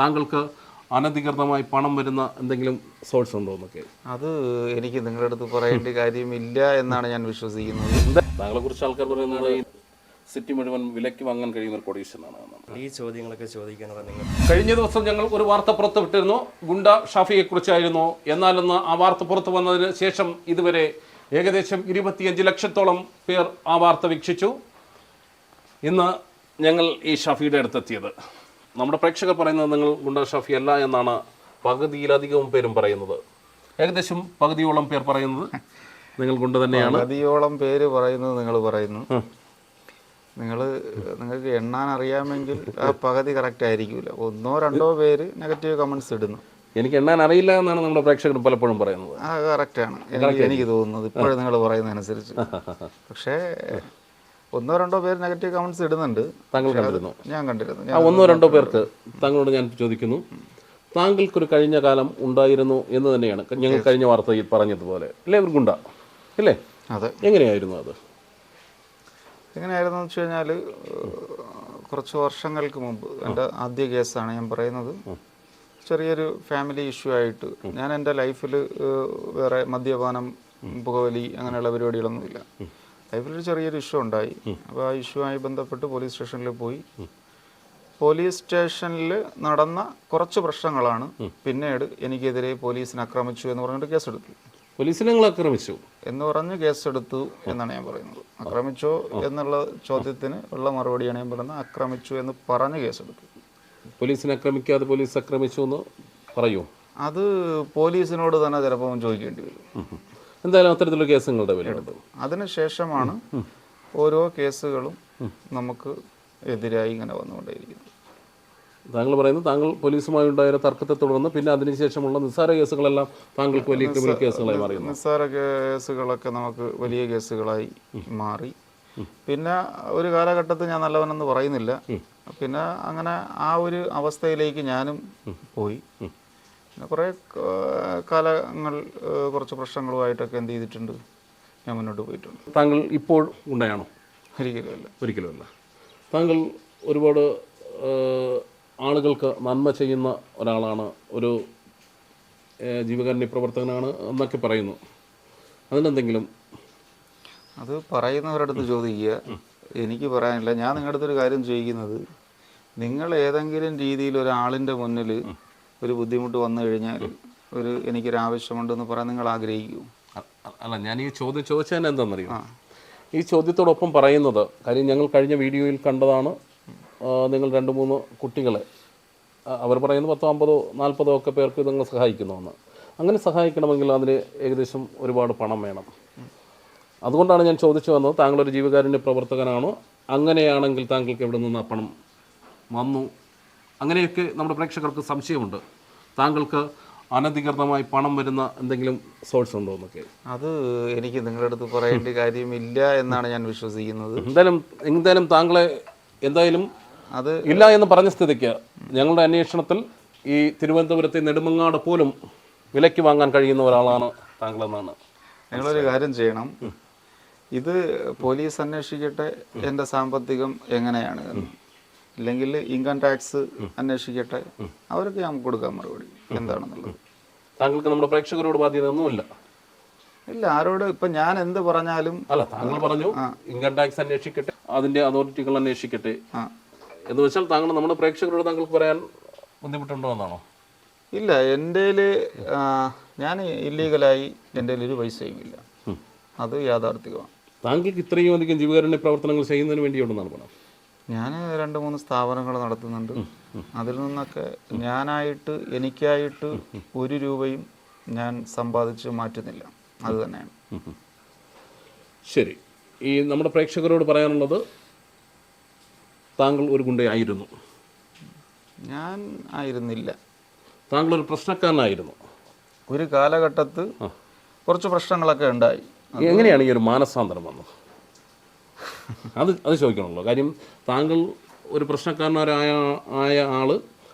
താങ്കൾക്ക് അനധികൃതമായി പണം വരുന്ന എന്തെങ്കിലും സോഴ്സ് ഉണ്ടോ എന്നൊക്കെ? അത് എനിക്ക് നിങ്ങളുടെ അടുത്ത് പറയേണ്ട കാര്യമില്ല എന്നാണ് ഞാൻ വിശ്വസിക്കുന്നത്. താങ്കളെ കുറിച്ച് ആൾക്കാർ പറയുന്നത് സിറ്റി മുഴുവൻ വിലയ്ക്ക് വാങ്ങാൻ കഴിയുന്ന ഒരു കൊടീഷനാണ് എന്നാണ്. ഈ ചോദ്യങ്ങളൊക്കെ ചോദിക്കാനുള്ള നിങ്ങൾ. കഴിഞ്ഞ ദിവസം ഞങ്ങൾ ഒരു വാർത്ത പുറത്തുവിട്ടിരുന്നു ഗുണ്ട ഷാഫിയെ കുറിച്ചായിരുന്നു. എന്നാൽ ഇന്ന് ആ വാർത്ത പുറത്തു വന്നതിന് ശേഷം ഇതുവരെ ഏകദേശം ഇരുപത്തിയഞ്ച് ലക്ഷത്തോളം പേർ ആ വാർത്ത വീക്ഷിച്ചു. ഇന്ന് ഞങ്ങൾ ഈ ഷാഫിയുടെ അടുത്തെത്തിയത്. നമ്മുടെ പ്രേക്ഷകർ പറയുന്നത് നിങ്ങൾ ഗുണ്ട ഷാഫി അല്ല എന്നാണ് പകുതിയിലധികവും പേരും പറയുന്നത്. ഏകദേശം പകുതിയോളം പേർ പറയുന്നത് നിങ്ങൾ ഗുണ്ട തന്നെയാണ്. പകുതിയോളം പേര് പറയുന്നത് നിങ്ങൾ പറയുന്നു. നിങ്ങൾ നിങ്ങൾക്ക് എണ്ണാൻ അറിയാമെങ്കിൽ ആ പകുതി കറക്റ്റ് ആയിരിക്കില്ല ഒന്നോ രണ്ടോ പേര് നെഗറ്റീവ് കമൻസ് ഇടുന്നു. എനിക്ക് എണ്ണാൻ അറിയില്ല എന്നാണ് നമ്മുടെ പ്രേക്ഷകർ പലപ്പോഴും പറയുന്നത്. ആ കറക്റ്റാണ് എനിക്ക് എനിക്ക് തോന്നുന്നത് ഇപ്പോഴും നിങ്ങൾ പറയുന്നതനുസരിച്ച്. പക്ഷേ ഒന്നോ രണ്ടോ പേര് നെഗറ്റീവ് കമന്റ്സ് ഇടുന്നുണ്ട്. താങ്കൾ കണ്ടിരുന്നു. ഞാൻ കണ്ടിരുന്നു. ആ ഒന്നോ രണ്ടോ പേർക്ക് താങ്കളോട് ഞാൻ ചോദിക്കുന്നു. താങ്കൾക്കൊരു കഴിഞ്ഞ കാലം ഉണ്ടായിരുന്നു എന്ന് തന്നെയാണ്. ഞങ്ങൾ കഴിഞ്ഞ വാർത്തയിൽ പറഞ്ഞതുപോലെ. അല്ലേ ഗുണ്ട? അല്ലേ? അതെ. എങ്ങനെയായിരുന്നു അത്? എങ്ങനെയായിരുന്നു വെച്ച് കഴിഞ്ഞാൽ കുറച്ച് വർഷങ്ങൾക്ക് മുമ്പ് എന്റെ ആദ്യ കേസാണ് ഞാൻ പറയുന്നത്. ചെറിയൊരു ഫാമിലി ഇഷ്യൂ ആയിട്ട് ഞാൻ എന്റെ ലൈഫിൽ വേറെ മദ്യപാനം പുകവലി അങ്ങനെയുള്ള പരിപാടികളൊന്നുമില്ല. ലൈഫിൽ ചെറിയൊരു ഇഷ്യൂ ഉണ്ടായി. അപ്പോൾ ആ ഇഷ്യൂ ബന്ധപ്പെട്ട് പോലീസ് സ്റ്റേഷനിൽ പോയി. പോലീസ് സ്റ്റേഷനിൽ നടന്ന കുറച്ച് പ്രശ്നങ്ങളാണ്. പിന്നീട് എനിക്കെതിരെ പോലീസിനെ ആക്രമിച്ചു എന്ന് പറഞ്ഞിട്ട് കേസെടുത്തു. പോലീസിനെ ആക്രമിച്ചു. എന്ന് പറഞ്ഞ് കേസെടുത്തു എന്നാണ് ഞാൻ പറയുന്നത്. ആക്രമിച്ചോ എന്നുള്ള ചോദ്യത്തിന് ഉള്ള മറുപടിയാണ് ഞാൻ പറയുന്നത്. ആക്രമിച്ചു എന്ന് പറഞ്ഞ് കേസെടുത്തു. പോലീസിനെ ആക്രമിക്കാതെ പോലീസ് ആക്രമിച്ചു എന്ന് പറയൂ. അത് പോലീസിനോട് തന്നെ ചിലപ്പോൾ ചോദിക്കേണ്ടി വരും. എന്തായാലും അത്തരത്തിലുള്ള കേസുകളുടെ നിങ്ങളുടെ പേരിലുണ്ട് അതിനുശേഷമാണ് ഓരോ കേസുകളും നമുക്ക് എതിരായി ഇങ്ങനെ വന്നുകൊണ്ടേയിരിക്കുന്നത്. താങ്കൾ പറയുന്നത് താങ്കൾ പോലീസുമായി ഉണ്ടായ തർക്കത്തെ തുടർന്ന് പിന്നെ അതിനുശേഷമുള്ള നിസ്സാര കേസുകളെല്ലാം താങ്കൾക്ക് വലിയ ക്രിമിനൽ കേസുകളായി മാറി നിസ്സാര കേസുകളൊക്കെ നമുക്ക് വലിയ കേസുകളായി മാറി. പിന്നെ ഒരു കാലഘട്ടത്തിൽ ഞാൻ നല്ലവനെന്ന് പറയുന്നില്ല. പിന്നെ അങ്ങനെ ആ ഒരു അവസ്ഥയിലേക്ക് ഞാനും പോയി. പിന്നെ കുറേ കാലങ്ങൾ കുറച്ച് പ്രശ്നങ്ങളുമായിട്ടൊക്കെ എന്ത് ചെയ്തിട്ടുണ്ട്. ഞാൻ മുന്നോട്ട് പോയിട്ടുണ്ട്. താങ്കൾ ഇപ്പോൾ ഉണ്ടായാണോ? ഒരിക്കലുമല്ല. ഒരിക്കലുമല്ല. താങ്കൾ ഒരുപാട് ആളുകൾക്ക് നന്മ ചെയ്യുന്ന ഒരാളാണ്. ഒരു ജീവകാരുണ്യ പ്രവർത്തകനാണ് എന്നൊക്കെ പറയുന്നു. അതിനെന്തെങ്കിലും അത് പറയുന്നവരടുത്ത് ചോദിക്കുക. എനിക്ക് പറയാനില്ല. ഞാൻ നിങ്ങളുടെ അടുത്തൊരു കാര്യം ചോദിക്കുന്നത്. നിങ്ങൾ ഏതെങ്കിലും രീതിയിൽ ഒരാളിന്റെ മുന്നിൽ ഒരു ബുദ്ധിമുട്ട് വന്നു കഴിഞ്ഞാൽ ഒരു എനിക്കൊരു ആവശ്യമുണ്ടെന്ന് പറയാൻ നിങ്ങൾ ആഗ്രഹിക്കൂ. അല്ല ഞാൻ ഈ ചോദ്യം ചോദിച്ചതിന് എന്താണെന്നറിയോ? ഈ ചോദ്യത്തോടൊപ്പം പറയുന്നത് കാര്യം ഞങ്ങൾ കഴിഞ്ഞ വീഡിയോയിൽ കണ്ടതാണ് നിങ്ങൾ രണ്ട് മൂന്ന് കുട്ടികളെ അവർ പറയുന്നു പത്തോ അമ്പതോ നാൽപ്പതോ ഒക്കെ പേർക്ക് നിങ്ങൾ സഹായിക്കുന്നുവെന്ന് അങ്ങനെ സഹായിക്കണമെങ്കിൽ അതിന് ഏകദേശം ഒരുപാട് പണം വേണം. അതുകൊണ്ടാണ് ഞാൻ ചോദിച്ചു വന്നത് താങ്കളൊരു ജീവകാരുണ്യ പ്രവർത്തകനാണോ? അങ്ങനെയാണെങ്കിൽ താങ്കൾക്ക് എവിടെ നിന്ന് ആ പണം വന്നു? അങ്ങനെയൊക്കെ നമ്മുടെ പ്രേക്ഷകർക്ക് സംശയമുണ്ട്. താങ്കൾക്ക് അനധികൃതമായി പണം വരുന്ന എന്തെങ്കിലും സോഴ്സ് ഉണ്ടോ എന്നൊക്കെ? അത് എനിക്ക് നിങ്ങളുടെ അടുത്ത് പറയേണ്ട കാര്യമില്ല എന്നാണ് ഞാൻ വിശ്വസിക്കുന്നത്. എന്തായാലും എന്തായാലും താങ്കളെ എന്തായാലും അത് ഇല്ല എന്ന് പറഞ്ഞ സ്ഥിതിക്ക് ഞങ്ങളുടെ അന്വേഷണത്തിൽ ഈ തിരുവനന്തപുരത്തെ നെടുമങ്ങാട് പോലും വിലയ്ക്ക് വാങ്ങാൻ കഴിയുന്ന ഒരാളാണ് താങ്കളെന്നാണ് നിങ്ങളൊരു കാര്യം ചെയ്യണം. ഇത് പോലീസ് അന്വേഷിക്കട്ടെ എന്റെ സാമ്പത്തികം എങ്ങനെയാണ്. ഇല്ലെങ്കിൽ ഇൻകം ടാക്സ് അന്വേഷിക്കട്ടെ. അവർക്ക് നമുക്ക് കൊടുക്കാൻ മറുപടി. എന്താണെന്നുള്ളത്. താങ്കൾക്ക് നമ്മുടെ പ്രേക്ഷകരോട് ബാധ്യത ബാധ്യതയൊന്നുമില്ല. ഇല്ല ആരോട് ഇപ്പൊ ഞാൻ എന്ത് പറഞ്ഞാലും അല്ല താങ്കൾ പറഞ്ഞു ഇൻകം ടാക്സ് അന്വേഷിക്കട്ടെ അതിന്റെ അതോറിറ്റികൾ അന്വേഷിക്കട്ടെ. എന്ന് വെച്ചാൽ താങ്കൾ നമ്മുടെ പ്രേക്ഷകരോട് താങ്കൾക്ക് പറയാൻ ബുദ്ധിമുട്ടുണ്ടോ എന്നാണോ? ഇല്ല എന്റെ ഞാൻ ഇല്ലീഗലായി എന്റെ ഒരു പൈസയും ഇല്ല. അത് യാഥാർത്ഥികമാണ് താങ്കൾക്ക് ഇത്രയും അധികം ജീവകാരുണ്യ പ്രവർത്തനങ്ങൾ ചെയ്യുന്നതിന് വേണ്ടിയുണ്ടെന്നാണ് പണം ഞാൻ രണ്ട് മൂന്ന് സ്ഥാപനങ്ങൾ നടത്തുന്നുണ്ട്. അതിൽ നിന്നൊക്കെ ഞാനായിട്ട് എനിക്കായിട്ട് ഒരു രൂപയും ഞാൻ സമ്പാദിച്ച് മാറ്റുന്നില്ല. അത് തന്നെയാണ്. ശരി. ഈ നമ്മുടെ പ്രേക്ഷകരോട് പറയാനുള്ളത് താങ്കൾ ഒരു ഗുണ്ടയായിരുന്നു. ഞാൻ ആയിരുന്നില്ല. താങ്കൾ ഒരു പ്രശ്നക്കാരനായിരുന്നു. ഒരു കാലഘട്ടത്ത് കുറച്ച് പ്രശ്നങ്ങളൊക്കെ ഉണ്ടായി. എങ്ങനെയാണ് ഈ ഒരു മാനസാന്തരം വന്നത്? അത് അത് ചോദിക്കണമല്ലോ. കാര്യം താങ്കൾ ഒരു പ്രശ്നക്കാരനായ ആയ ആൾ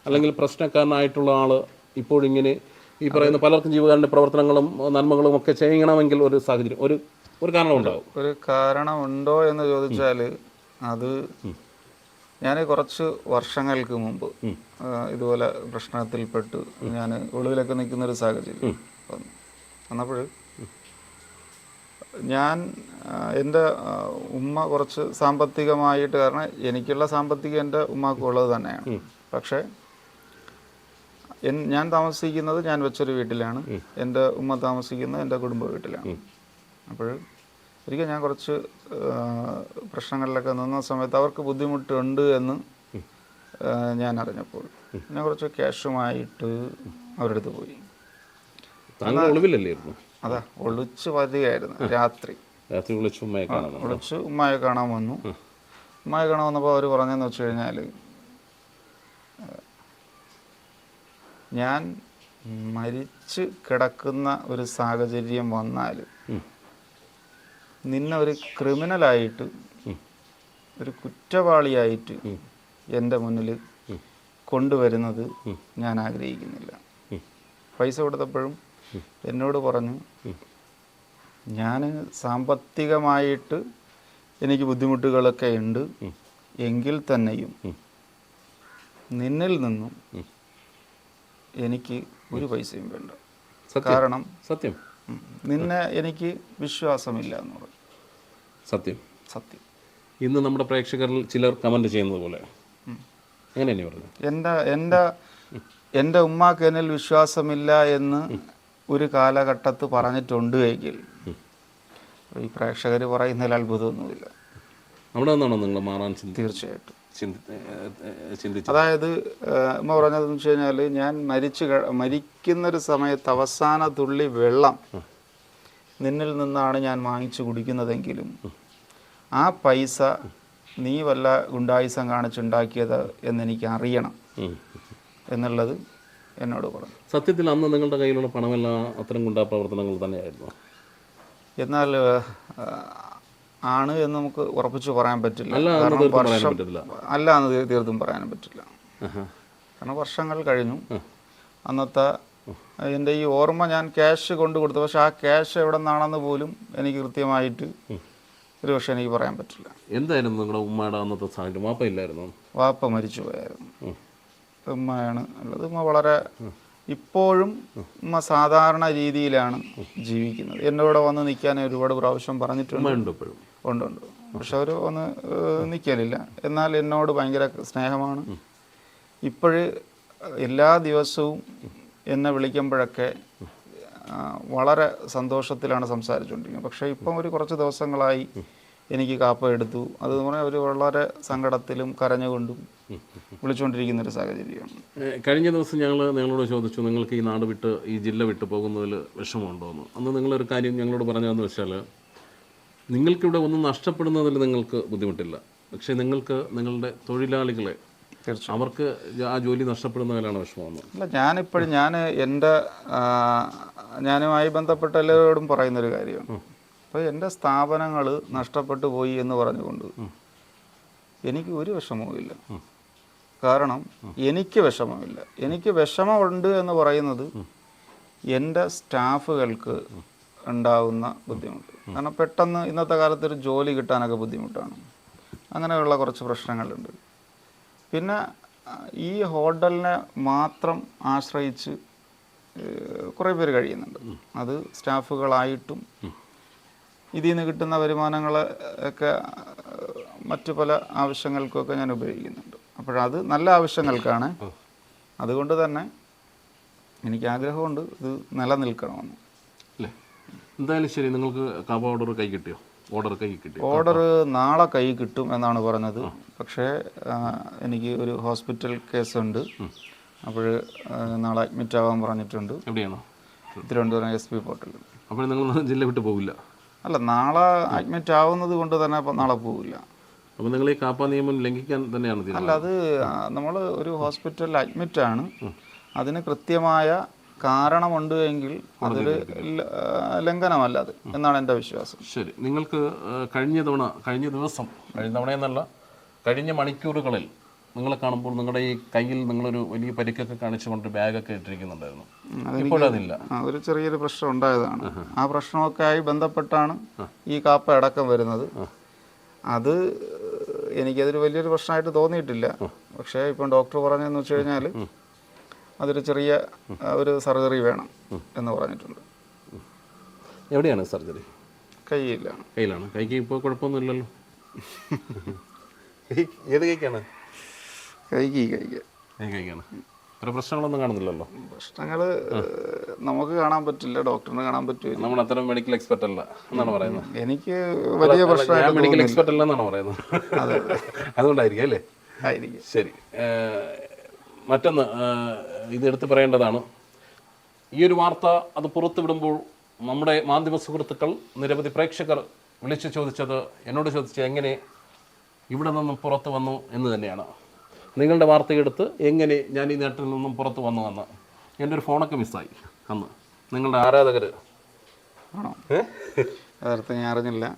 അല്ലെങ്കിൽ പ്രശ്നക്കാരനായിട്ടുള്ള ആൾ ഇപ്പോഴിങ്ങനെ ഈ പറയുന്ന പലർക്കും ജീവകാരന്റെ പ്രവർത്തനങ്ങളും നന്മകളും ഒക്കെ ചെയ്യണമെങ്കിൽ ഒരു സാഹചര്യം ഒരു ഒരു കാരണമുണ്ടാവും. ഒരു കാരണമുണ്ടോ എന്ന് ചോദിച്ചാൽ അത് ഞാൻ കുറച്ച് വർഷങ്ങൾക്ക് മുമ്പ് ഇതുപോലെ പ്രശ്നത്തിൽപ്പെട്ട് ഞാൻ ഒളിവിലൊക്കെ നിൽക്കുന്ന ഒരു സാഹചര്യം വന്നു വന്നപ്പോൾ ഞാൻ എന്റെ ഉമ്മ കുറച്ച് സാമ്പത്തികമായിട്ട് കാരണം എനിക്കുള്ള സാമ്പത്തികം എന്റെ ഉമ്മാക്കുള്ളത് തന്നെയാണ്. പക്ഷേ എൻ ഞാൻ താമസിക്കുന്നത് ഞാൻ വെച്ചൊരു വീട്ടിലാണ്. എന്റെ ഉമ്മ താമസിക്കുന്നത് എന്റെ കുടുംബ വീട്ടിലാണ്. അപ്പോൾ ഒരിക്കൽ ഞാൻ കുറച്ച് പ്രശ്നങ്ങളിലൊക്കെ നിന്ന സമയത്ത് അവർക്ക് ബുദ്ധിമുട്ടുണ്ട് എന്ന് ഞാൻ അറിഞ്ഞപ്പോൾ ഞാൻ കുറച്ച് ക്യാഷുമായിട്ട് അവരുടെ അടുത്ത് പോയി. അതാ ഒളിച്ചു വരികയായിരുന്നു. രാത്രി. രാത്രി ഒളിച്ചു ഉമ്മയെ വിളിച്ച് ഉമ്മയെ കാണാൻ വന്നു. ഉമ്മയെ കാണാൻ വന്നപ്പോൾ അവർ പറഞ്ഞതെന്ന് വെച്ച് കഴിഞ്ഞാൽ ഞാൻ മരിച്ച് കിടക്കുന്ന ഒരു സാഹചര്യം വന്നാൽ നിന്നെ ഒരു ക്രിമിനലായിട്ട് ഒരു കുറ്റവാളിയായിട്ട് എന്റെ മുന്നിൽ കൊണ്ടുവരുന്നത് ഞാൻ ആഗ്രഹിക്കുന്നില്ല. പൈസ കൊടുത്തപ്പോഴും എന്നോട് പറഞ്ഞു ഞാൻ സാമ്പത്തികമായിട്ട് എനിക്ക് ബുദ്ധിമുട്ടുകളൊക്കെ ഉണ്ട്. എങ്കിൽ തന്നെയും നിന്നിൽ നിന്നും എനിക്ക് ഒരു പൈസയും വേണ്ട. കാരണം സത്യം. നിന്നെ എനിക്ക് വിശ്വാസമില്ല എന്ന് പറഞ്ഞു. സത്യം. സത്യം. ഇന്ന് നമ്മുടെ പ്രേക്ഷകരിൽ ചിലർ കമന്റ് ചെയ്യുന്നത് പോലെ. അങ്ങനെ തന്നെ പറഞ്ഞു എന്റെ എന്റെ എന്റെ ഉമ്മാക്ക് എന്നിൽ വിശ്വാസമില്ല എന്ന് ഒരു കാലഘട്ടത്ത് പറഞ്ഞിട്ടുണ്ട് എങ്കിൽ ഈ പ്രേക്ഷകർ പറയുന്നതിൽ അത്ഭുതമൊന്നുമില്ല. അവിടെ നിന്നാണോ നിങ്ങൾ മാറാൻ തീർച്ചയായിട്ടും. ചിന്തി ഏഹ് ഏഹ് അതായത് അമ്മ പറഞ്ഞതെന്ന് വെച്ച് കഴിഞ്ഞാൽ ഞാൻ മരിച്ചു മരിക്കുന്നൊരു സമയത്ത് അവസാന തുള്ളി വെള്ളം നിന്നിൽ നിന്നാണ് ഞാൻ വാങ്ങിച്ചു കുടിക്കുന്നതെങ്കിലും ആ പൈസ നീ വല്ല ഗുണ്ടായുസം കാണിച്ചുണ്ടാക്കിയത് എന്നെനിക്ക് അറിയണം എന്നുള്ളത് എന്നോട് പറഞ്ഞു. സത്യത്തിൽ അന്ന് നിങ്ങളുടെ കയ്യിലുള്ള പണമെല്ലാം അത്തരം ഗുണ്ടാ പ്രവർത്തനങ്ങൾ തന്നെയായിരുന്നു. എന്നാൽ ആണ് എന്ന് നമുക്ക് ഉറപ്പിച്ച് പറയാൻ പറ്റില്ല. കാരണം വർഷം അല്ല എന്ന് തീർത്തും പറയാനും പറ്റില്ല. കാരണം വർഷങ്ങൾ കഴിഞ്ഞു. അന്നത്തെ എന്റെ ഈ ഓർമ്മ ഞാൻ ക്യാഷ് കൊണ്ടു കൊടുത്തു. പക്ഷെ ആ ക്യാഷ് എവിടെ നിന്നാണെന്ന് പോലും എനിക്ക് കൃത്യമായിട്ട് ഒരു പക്ഷേ എനിക്ക് പറയാൻ പറ്റില്ല. എന്തായിരുന്നു നിങ്ങളുടെ ഉമ്മയുടെ അന്നത്തെ സാഹചര്യം? വാപ്പ ഇല്ലായിരുന്നു? വാപ്പ മരിച്ചു പോയായിരുന്നു ഉമ്മയാണ്. ഉള്ളത് ഉമ്മ വളരെ ഇപ്പോഴും ഉമ്മ സാധാരണ രീതിയിലാണ് ജീവിക്കുന്നത്. എന്റെ കൂടെ വന്ന് നിൽക്കാൻ ഒരുപാട് പ്രാവശ്യം പറഞ്ഞിട്ടുണ്ട്. ഉണ്ട് ഉണ്ട് പക്ഷെ അവർ ഒന്ന് നിൽക്കലില്ല എന്നാൽ എന്നോട് ഭയങ്കര സ്നേഹമാണ്. ഇപ്പോഴ് എല്ലാ ദിവസവും എന്നെ വിളിക്കുമ്പോഴൊക്കെ വളരെ സന്തോഷത്തിലാണ് സംസാരിച്ചുകൊണ്ടിരിക്കുന്നത്. പക്ഷേ ഇപ്പം ഒരു കുറച്ച് ദിവസങ്ങളായി എനിക്ക് കാപ്പ എടുത്തു. അത് പറഞ്ഞാൽ അവർ വളരെ സങ്കടത്തിലും കരഞ്ഞുകൊണ്ടും വിളിച്ചുകൊണ്ടിരിക്കുന്ന ഒരു സാഹചര്യമാണ് കഴിഞ്ഞ ദിവസം ഞങ്ങൾ നിങ്ങളോട് ചോദിച്ചു നിങ്ങൾക്ക് ഈ നാട് വിട്ട് ഈ ജില്ല വിട്ടു പോകുന്നതിൽ വിഷമമുണ്ടോ എന്ന്? അന്ന് നിങ്ങളൊരു കാര്യം ഞങ്ങളോട് പറഞ്ഞതെന്ന് വെച്ചാൽ നിങ്ങൾക്കിവിടെ ഒന്നും നഷ്ടപ്പെടുന്നതിൽ നിങ്ങൾക്ക് ബുദ്ധിമുട്ടില്ല. പക്ഷേ നിങ്ങൾക്ക് നിങ്ങളുടെ തൊഴിലാളികളെ അവർക്ക് ആ ജോലി നഷ്ടപ്പെടുന്നതിലാണ് വിഷമം അല്ല ഞാനിപ്പോഴും ഞാൻ എന്റെ ഞാനുമായി ബന്ധപ്പെട്ട എല്ലാവരോടും പറയുന്നൊരു കാര്യമാണ്. അപ്പോൾ എന്റെ സ്ഥാപനങ്ങൾ നഷ്ടപ്പെട്ടു പോയി എന്ന് പറഞ്ഞുകൊണ്ട് എനിക്ക് ഒരു വിഷമവും ഇല്ല കാരണം എനിക്ക് വിഷമമില്ല. എനിക്ക് വിഷമമുണ്ട് എന്ന് പറയുന്നത് എന്റെ സ്റ്റാഫുകൾക്ക് ഉണ്ടാവുന്ന ബുദ്ധിമുട്ട്. കാരണം പെട്ടെന്ന് ഇന്നത്തെ കാലത്ത് ഒരു ജോലി കിട്ടാനൊക്കെ ബുദ്ധിമുട്ടാണ്. അങ്ങനെയുള്ള കുറച്ച് പ്രശ്നങ്ങളുണ്ട്. പിന്നെ ഈ ഹോട്ടലിനെ മാത്രം ആശ്രയിച്ച് കുറേ പേര് കഴിയുന്നുണ്ട്. അത് സ്റ്റാഫുകളായിട്ടും ഇതിൽ നിന്ന് കിട്ടുന്ന വരുമാനങ്ങൾ ഒക്കെ മറ്റു പല ആവശ്യങ്ങൾക്കൊക്കെ ഞാൻ ഉപയോഗിക്കുന്നുണ്ട്. അപ്പോഴത് നല്ല ആവശ്യങ്ങൾക്കാണ്. അതുകൊണ്ട് തന്നെ എനിക്ക് ആഗ്രഹമുണ്ട് ഇത് നിലനിൽക്കണമെന്ന്. അല്ലേ? എന്തായാലും ശരി നിങ്ങൾക്ക് കബ ഓർഡർ കൈ കിട്ടിയോ? ഓർഡർ കൈ കിട്ടി ഓർഡർ നാളെ കൈ കിട്ടും എന്നാണ് പറഞ്ഞത്. പക്ഷേ എനിക്ക് ഒരു ഹോസ്പിറ്റൽ കേസ് ഉണ്ട് അപ്പോൾ നാളെ അഡ്മിറ്റ് ആവാൻ പറഞ്ഞിട്ടുണ്ട്. എവിടെയാണോ? തിരുവനന്തപുരം എസ് പി പോർട്ടലിൽ അപ്പോൾ നിങ്ങൾ ജില്ല വിട്ട് പോകില്ല അല്ല നാളെ അഡ്മിറ്റ് ആവുന്നത് കൊണ്ട് തന്നെ നാളെ പോവില്ല. അപ്പോൾ നിങ്ങൾ ഈ കാപ്പ നിയമം ലംഘിക്കാൻ തന്നെയാണ് അല്ല അത് നമ്മൾ ഒരു ഹോസ്പിറ്റലിൽ അഡ്മിറ്റ് ആണ്. അതിന് കൃത്യമായ കാരണമുണ്ട് എങ്കിൽ അതൊരു ലംഘനമല്ല അത് എന്നാണ് എന്റെ വിശ്വാസം. ശരി നിങ്ങൾക്ക് കഴിഞ്ഞ തവണ കഴിഞ്ഞ ദിവസം കഴിഞ്ഞ തവണ എന്നല്ല കഴിഞ്ഞ മണിക്കൂറുകളിൽ നിങ്ങളെ കാണുമ്പോൾ നിങ്ങളുടെ ഈ കയ്യിൽ നിങ്ങളൊരു വലിയ പരിക്കൊക്കെ കാണിച്ചുകൊണ്ട് ബാഗൊക്കെ ഇട്ടിരിക്കുന്നുണ്ടായിരുന്നു. ഇപ്പോഴതില്ല ആ, ഒരു ചെറിയൊരു പ്രശ്നം ഉണ്ടായതാണ്. ആ പ്രശ്നമൊക്കെ ആയി ബന്ധപ്പെട്ടാണ് ഈ കാപ്പ അടക്കം വരുന്നത്. അത് എനിക്കതൊരു വലിയൊരു പ്രശ്നമായിട്ട് തോന്നിയിട്ടില്ല. പക്ഷേ ഇപ്പം ഡോക്ടർ പറഞ്ഞതെന്ന് വെച്ച് കഴിഞ്ഞാൽ അതൊരു ചെറിയ ഒരു സർജറി വേണം എന്ന് പറഞ്ഞിട്ടുണ്ട്. എവിടെയാണ് സർജറി? കയ്യിലാണ്. കയ്യിലാണ്. കൈക്ക് ഇപ്പോൾ കുഴപ്പമൊന്നുമില്ലല്ലോ. ഏത് കൈക്കാണ്? കൈക്ക് കൈക്ക് കൈ കൈക്കാണ് പ്രശ്നങ്ങളൊന്നും കാണുന്നില്ലല്ലോ. പ്രശ്നങ്ങൾ നമുക്ക് കാണാൻ പറ്റില്ല ഡോക്ടറിന് കാണാൻ പറ്റില്ല നമ്മൾ അത്തരം മെഡിക്കൽ എക്സ്പെർട്ട് അല്ല എന്നാണ് പറയുന്നത്. എനിക്ക് വലിയ പ്രശ്നമായിട്ട് മെഡിക്കൽ എക്സ്പെർട്ട് അല്ല എന്നാണ് പറയുന്നത്. അതുകൊണ്ടായിരിക്കും അല്ലേ? ആയിരിക്കും. ശരി. മറ്റൊന്ന് ഇതെടുത്ത് ഇത് എടുത്ത് പറയേണ്ടതാണ്. ഈ ഒരു വാർത്ത അത് പുറത്തുവിടുമ്പോൾ നമ്മുടെ മാധ്യമ സുഹൃത്തുക്കൾ നിരവധി പ്രേക്ഷകർ വിളിച്ചു ചോദിച്ചത് എന്നോട് ചോദിച്ചത് എങ്ങനെ ഇവിടെ നിന്നും പുറത്തു വന്നു എന്ന് തന്നെയാണ്. നിങ്ങളുടെ വാർത്തയെടുത്ത് എങ്ങനെ ഞാൻ ഈ നേട്ടത്തിൽ നിന്നും പുറത്ത് വന്നു വന്ന് എന്റെ ഒരു ഫോണൊക്കെ മിസ്സായി. അന്ന്. നിങ്ങളുടെ ആരാധകർ? ആണോ? അതർത്ഥം ഞാൻ അറിഞ്ഞില്ല.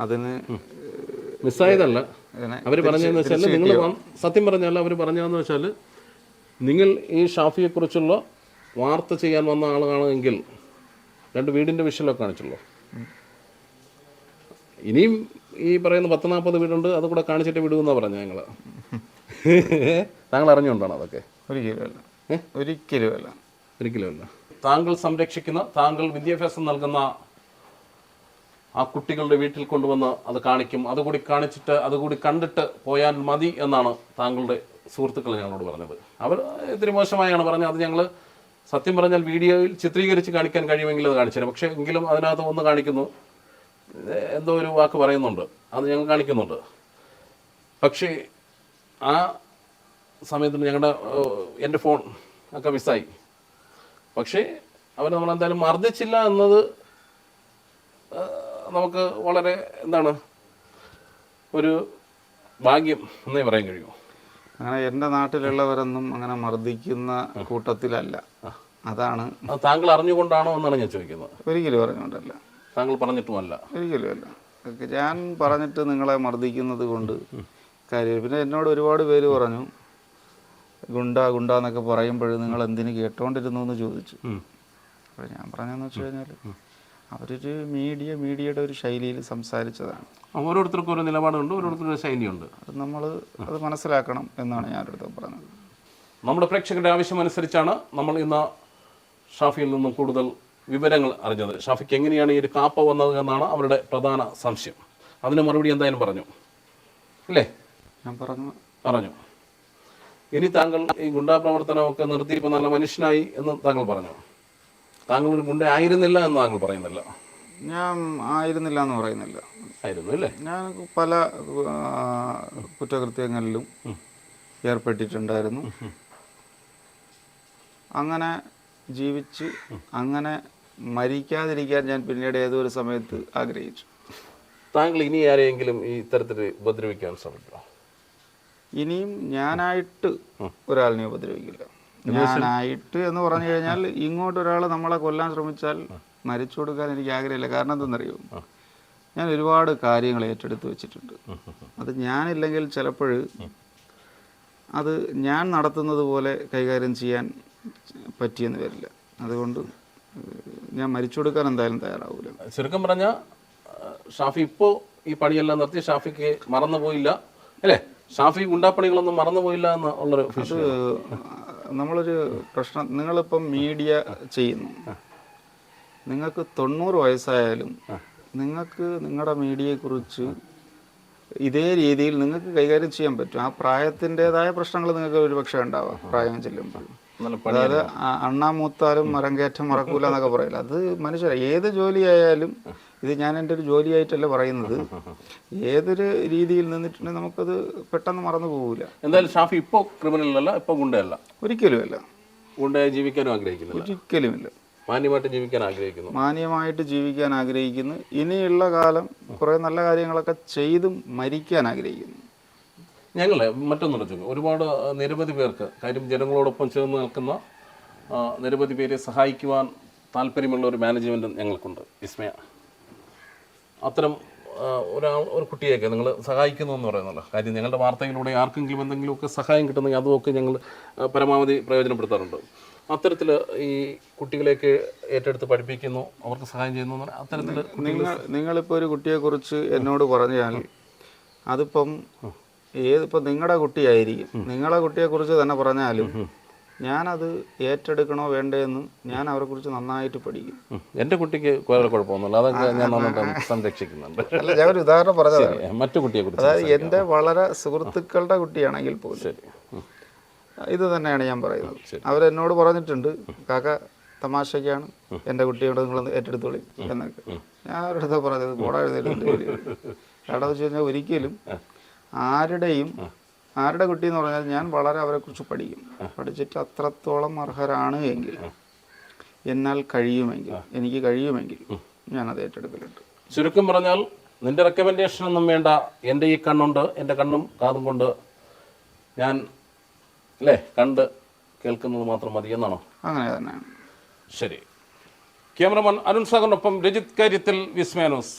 അതിന് മിസ്സായതല്ല. അവർ പറഞ്ഞതെന്ന് വെച്ചാൽ നിങ്ങൾ സത്യം പറഞ്ഞല്ല അവർ പറഞ്ഞതെന്ന് വെച്ചാൽ നിങ്ങൾ ഈ ഷാഫിയെക്കുറിച്ചുള്ള വാർത്ത ചെയ്യാൻ വന്ന ആളാണെങ്കിൽ രണ്ട് വീടിന്റെ വിഷയമൊക്കെ കാണിച്ചുള്ളൂ ഇനിയും ഈ പറയുന്ന പത്ത് നാൽപ്പത് വീടുണ്ട് അത് കൂടെ കാണിച്ചിട്ട് വിടുമെന്നാണ് പറഞ്ഞു ഞങ്ങൾ താങ്കൾ അറിഞ്ഞുകൊണ്ടാണ് അതൊക്കെ? ഒരിക്കലുമല്ല. ഒരിക്കലുമല്ല. ഒരിക്കലുമല്ല. താങ്കൾ സംരക്ഷിക്കുന്ന താങ്കൾ വിദ്യാഭ്യാസം നൽകുന്ന ആ കുട്ടികളുടെ വീട്ടിൽ കൊണ്ടുവന്ന് അത് കാണിക്കും. അതുകൂടി കാണിച്ചിട്ട് അതുകൂടി കണ്ടിട്ട് പോയാൽ മതി എന്നാണ് താങ്കളുടെ സുഹൃത്തുക്കൾ ഞങ്ങളോട് പറഞ്ഞത്. അവർ ഇത്തിരി മോശമായാണ് പറഞ്ഞത്. അത് ഞങ്ങൾ സത്യം പറഞ്ഞാൽ വീഡിയോയിൽ ചിത്രീകരിച്ച് കാണിക്കാൻ കഴിയുമെങ്കിൽ അത് കാണിച്ചു തരാം. പക്ഷേ എങ്കിലും അതിനകത്ത് ഒന്ന് കാണിക്കുന്നു. എന്തോ ഒരു വാക്ക് പറയുന്നുണ്ട്. അത് ഞങ്ങൾ കാണിക്കുന്നുണ്ട്. പക്ഷേ ആ സമയത്തിന് ഞങ്ങളുടെ എന്റെ ഫോൺ ഒക്കെ മിസ്സായി. പക്ഷേ അവർ നമ്മളെന്തായാലും മർദ്ദിച്ചില്ല എന്നത് നമുക്ക് വളരെ എന്താണ് ഒരു ഭാഗ്യം എന്നേ പറയാൻ കഴിയൂ. അങ്ങനെ എന്റെ നാട്ടിലുള്ളവരൊന്നും അങ്ങനെ മർദ്ദിക്കുന്ന കൂട്ടത്തിലല്ല. അതാണ് താങ്കൾ അറിഞ്ഞുകൊണ്ടാണോ എന്നാണ് ഞാൻ ചോദിക്കുന്നത്. ഒരിക്കലും പറഞ്ഞുകൊണ്ടല്ല താങ്കൾ പറഞ്ഞിട്ടുമല്ല. ഒരിക്കലുമല്ല. അല്ല ഞാൻ പറഞ്ഞിട്ട് നിങ്ങളെ മർദ്ദിക്കുന്നത് കൊണ്ട് കാര്യം പിന്നെ എന്നോട് ഒരുപാട് പേര് പറഞ്ഞു ഗുണ്ട ഗുണ്ട എന്നൊക്കെ പറയുമ്പോൾ നിങ്ങൾ എന്തിന് കേട്ടോണ്ടിരുന്നു എന്ന് ചോദിച്ചു. അപ്പോൾ ഞാൻ പറഞ്ഞതെന്ന് വെച്ച് കഴിഞ്ഞാൽ അവരൊരു മീഡിയ മീഡിയയുടെ ഒരു ശൈലിയിൽ സംസാരിച്ചതാണ്. ഓരോരുത്തർക്കും ഓരോ നിലപാടുണ്ട് ഓരോരുത്തർക്കും ശൈലിയുണ്ട്. അത് നമ്മൾ അത് മനസ്സിലാക്കണം എന്നാണ് ഞാൻ അടുത്ത് പറഞ്ഞത്. നമ്മുടെ പ്രേക്ഷകരുടെ ആവശ്യമനുസരിച്ചാണ് നമ്മൾ ഇന്ന് ഷാഫിയിൽ നിന്നും കൂടുതൽ വിവരങ്ങൾ അറിഞ്ഞത്. ഷാഫിക്ക് എങ്ങനെയാണ് ഈ ഒരു കാപ്പ വന്നത് എന്നാണ് അവരുടെ പ്രധാന സംശയം. അതിന് മറുപടി എന്തായാലും പറഞ്ഞു. അല്ലേ ഞാൻ പറഞ്ഞു. പറഞ്ഞു. ഇനി താങ്കൾ ഈ ഗുണ്ടാ പ്രവർത്തനമൊക്കെ നിർത്തി ഇപ്പൊ നല്ല മനുഷ്യനായി എന്ന് താങ്കൾ പറഞ്ഞു. താങ്കൾ ഒരു ഗുണ്ട ആയിരുന്നില്ല എന്ന് താങ്കൾ പറയുന്നില്ല. ഞാൻ ആയിരുന്നില്ല എന്ന് പറയുന്നില്ല. ആയിരുന്നു അല്ലേ? ഞാൻ പല കുറ്റകൃത്യങ്ങളിലും ഏർപ്പെട്ടിട്ടുണ്ടായിരുന്നു. അങ്ങനെ ജീവിച്ച് അങ്ങനെ മരിക്കാതിരിക്കാൻ ഞാൻ പിന്നീട് ഏതൊരു ഒരു സമയത്ത് ആഗ്രഹിച്ചു. താങ്കൾ ഇനി ആരെയെങ്കിലും ഈ തരത്തിൽ ഉപദ്രവിക്കാൻ ശ്രമിക്കണം ഇനിയും ഞാനായിട്ട് ഒരാളിനെ ഉപദ്രവിക്കില്ല. ഞാനായിട്ട് എന്ന് പറഞ്ഞു കഴിഞ്ഞാൽ ഇങ്ങോട്ട് ഒരാൾ നമ്മളെ കൊല്ലാൻ ശ്രമിച്ചാൽ മരിച്ചു കൊടുക്കാൻ എനിക്ക് ആഗ്രഹമില്ല. കാരണം എന്തെന്നറിയോ? ഞാൻ ഒരുപാട് കാര്യങ്ങൾ ഏറ്റെടുത്ത് വെച്ചിട്ടുണ്ട്. അത് ഞാനില്ലെങ്കിൽ ചിലപ്പോൾ അത് ഞാൻ നടത്തുന്നത് പോലെ കൈകാര്യം ചെയ്യാൻ പറ്റിയെന്ന് വരില്ല. അതുകൊണ്ട് ഞാൻ മരിച്ചു കൊടുക്കാൻ എന്തായാലും തയ്യാറാവില്ല ചുരുക്കം പറഞ്ഞ ഷാഫി ഇപ്പോ ഈ പണിയെല്ലാം നിർത്തി ഷാഫിക്ക് മറന്നുപോയില്ല അല്ലേ? ഷാഫി ഗുണ്ടാപ്പണികളൊന്നും മറന്നുപോയില്ല എന്ന് ഉള്ളൊരു നമ്മളൊരു പ്രശ്നം നിങ്ങളിപ്പം മീഡിയ ചെയ്യുന്നു. നിങ്ങൾക്ക് തൊണ്ണൂറ് വയസ്സായാലും നിങ്ങൾക്ക് നിങ്ങളുടെ മീഡിയയെക്കുറിച്ച് ഇതേ രീതിയിൽ നിങ്ങൾക്ക് കൈകാര്യം ചെയ്യാൻ പറ്റും. ആ പ്രായത്തിന്റെതായ പ്രശ്നങ്ങൾ നിങ്ങൾക്ക് ഒരുപക്ഷെ ഉണ്ടാവാം പ്രായം ചെല്ലുമ്പോൾ. അതായത് അണ്ണാ മൂത്താലും മരം കയറ്റം മറക്കൂല എന്നൊക്കെ പറയില്ല. അത് മനുഷ്യരെ ഏത് ജോലിയായാലും ഇത് ഞാൻ എന്റെ ഒരു ജോലിയായിട്ടല്ല പറയുന്നത്. ഏതൊരു രീതിയിൽ നിന്നിട്ടുണ്ടെങ്കിൽ നമുക്കത് പെട്ടെന്ന് മറന്നു പോകില്ല എന്തായാലും ഷാഫി ഇപ്പോൾ ക്രിമിനൽ അല്ല ഇപ്പൊ ഗുണ്ടയല്ല. ഒരിക്കലുമല്ല. ഗുണ്ടയായി ജീവിക്കാനും ആഗ്രഹിക്കുന്നില്ല. ഒരിക്കലുമില്ല. മാന്യമായിട്ട് ജീവിക്കാൻ ആഗ്രഹിക്കുന്നു. മാന്യമായിട്ട് ജീവിക്കാൻ ആഗ്രഹിക്കുന്നു. ഇനിയുള്ള കാലം കുറേ നല്ല കാര്യങ്ങളൊക്കെ ചെയ്തും മരിക്കാൻ ആഗ്രഹിക്കുന്നു. ഞങ്ങൾ മറ്റൊന്നുകൂടെ ചോദിക്കും. ഒരുപാട് നിരവധി പേർക്ക് കാര്യം ജനങ്ങളോടൊപ്പം ചേർന്ന് നിൽക്കുന്ന നിരവധി പേരെ സഹായിക്കുവാൻ താല്പര്യമുള്ള ഒരു മാനേജ്മെന്റ് ഞങ്ങൾക്കുണ്ട്. വിസ്മയ അത്തരം ഒരാൾ ഒരു കുട്ടിയൊക്കെ നിങ്ങൾ സഹായിക്കുന്നു എന്ന് പറയുന്നല്ലോ കാര്യം ഞങ്ങളുടെ വാർത്തയിലൂടെ ആർക്കെങ്കിലും എന്തെങ്കിലുമൊക്കെ സഹായം കിട്ടുന്നെങ്കിൽ അതുമൊക്കെ ഞങ്ങൾ പരമാവധി പ്രയോജനപ്പെടുത്താറുണ്ട്. അത്തരത്തിൽ ഈ കുട്ടികളെയൊക്കെ ഏറ്റെടുത്ത് പഠിപ്പിക്കുന്നു അവർക്ക് സഹായം ചെയ്യുന്നു അത്തരത്തിൽ നിങ്ങൾ നിങ്ങളിപ്പോൾ ഒരു കുട്ടിയെക്കുറിച്ച് എന്നോട് പറഞ്ഞാൽ അതിപ്പം ഏതിപ്പോൾ നിങ്ങളുടെ കുട്ടിയായിരിക്കും. നിങ്ങളെ കുട്ടിയെക്കുറിച്ച് തന്നെ പറഞ്ഞാലും ഞാനത് ഏറ്റെടുക്കണോ വേണ്ടേന്ന് ഞാൻ അവരെ കുറിച്ച് നന്നായിട്ട് പഠിക്കും. എന്റെ കുട്ടിക്ക് കുഴപ്പമൊന്നുമില്ല. അതൊക്കെ ഞാൻ നന്നായിട്ട് സംരക്ഷിക്കുന്നുണ്ട്. അല്ല ഞാൻ ഒരു ഉദാഹരണം പറഞ്ഞതാണ് മറ്റു കുട്ടിയെ കുറിച്ച് അതായത് എന്റെ വളരെ സുഹൃത്തുക്കളുടെ കുട്ടിയാണെങ്കിൽ പോലും ഇത് തന്നെയാണ് ഞാൻ പറയുന്നത്. അവരെന്നോട് പറഞ്ഞിട്ടുണ്ട് കാക്ക തമാശയ്ക്കാണ് എന്റെ കുട്ടിയോട് നിങ്ങൾ ഏറ്റെടുത്തോളി എന്നൊക്കെ. ഞാൻ അവരുടെ അടുത്ത് പറഞ്ഞത് പോടാ എഴുന്നേറ്റ് കാരണം വെച്ച് കഴിഞ്ഞാൽ ഒരിക്കലും ആരുടെയും ആരുടെ കുട്ടി എന്ന് പറഞ്ഞാൽ ഞാൻ വളരെ അവരെക്കുറിച്ച് പഠിക്കും. പഠിച്ചിട്ട് അത്രത്തോളം അർഹരാണ് എങ്കിൽ. എന്നാൽ കഴിയുമെങ്കിൽ. എനിക്ക് കഴിയുമെങ്കിൽ ഞാനത് ഏറ്റെടുക്കലുണ്ട്. ചുരുക്കം പറഞ്ഞാൽ നിന്റെ റെക്കമെൻഡേഷൻ ഒന്നും വേണ്ട. എന്റെ ഈ കണ്ണുണ്ട് എന്റെ കണ്ണും കാതും കൊണ്ട് ഞാൻ അല്ലേ കണ്ട് കേൾക്കുന്നത് മാത്രം മതി എന്നാണോ? അങ്ങനെ തന്നെയാണ്. ശരി. ക്യാമറമാൻ അരുൺ സാഗറിനൊപ്പം രജിത് കാര്യത്തിൽ വിസ്മയാനോസ്